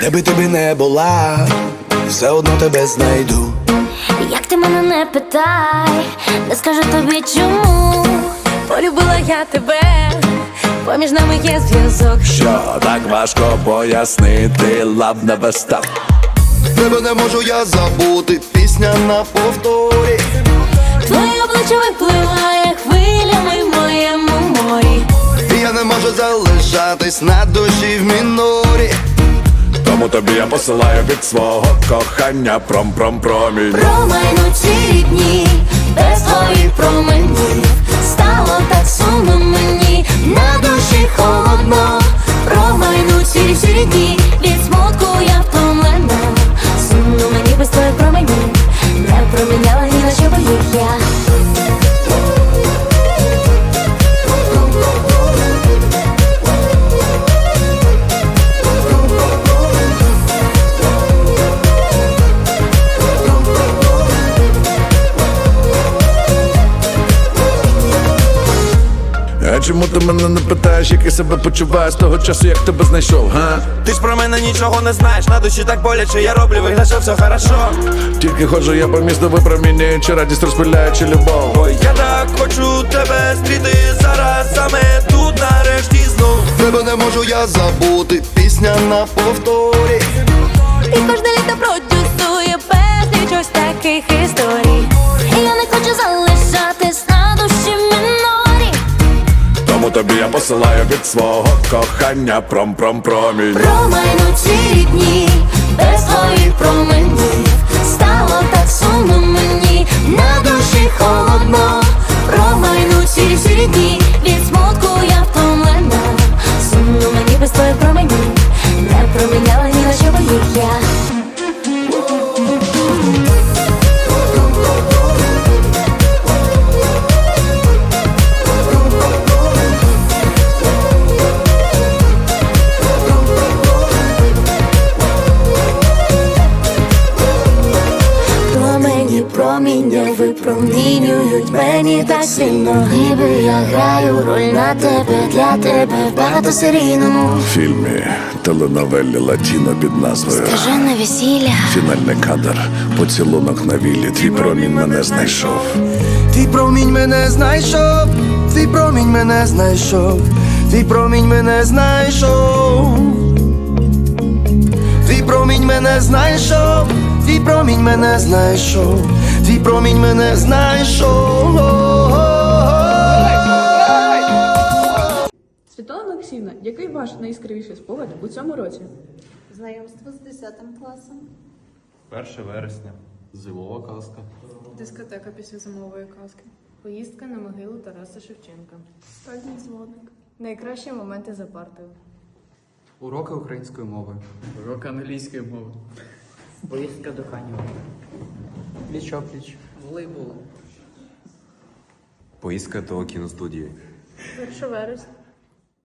Де би ти би не була, все одно тебе знайду. Як ти мене не питай, не скажу тобі чому. Полюбила я тебе, поміж нами є зв'язок. Що так важко пояснити, love never stop Тебе не можу я забути, пісня на повторі. Твоє обличчя випливає хвилями в моєму морі. І я не можу залишатись на душі в мінорі. Тому тобі я посилаю від свого кохання. Пром-пром-промінь Чому ти мене не питаєш, як я себе почуваю з того часу, як тебе знайшов, га? Ти ж про мене нічого не знаєш, на душі так боляче, я роблю вигляд, що все хорошо. Тільки ходжу я по місту випромінюючи радість розпиляючи любов Ой, я так хочу тебе зустріти зараз, саме тут нарешті знов. Тебе не можу я забути, пісня на повторі. І кожне літо продюсує безліч ось таких історій тобі я посилаю від свого кохання. Пром-пром-промінь. Промайну ці дні, без твоїх променів. Стало так сумно мені, на душі холодно. Промайну ці дні, випромінюють мені так сильно. Ніби я граю роль на тебе, для тебе в багатосерійному. Фільмі теленовелі Ладіно під назвою. Кажене весілля. Фінальний кадр, поцілунок на віллі, твій промінь мене знайшов. Твій промінь мене знайшов, твій промінь мене знайшов, твій промінь мене знайшов. Твій промінь мене знайшов, твій промінь мене знайшов, твій промінь мене знайшов. Світлана Олексіївна, який ваш найяскравіший спогад у цьому році? Знайомство з 10 класом. 1 вересня. Зимова казка. Дискотека після зимової казки. Поїздка на могилу Тараса Шевченка. Стальний дзвоник. Найкращі моменти за партою. Уроки української мови. Урок англійської мови. Поїздка до Канєва. Пліч-опліч. Волейбол. Поїздка до кіностудії. 1 вересня.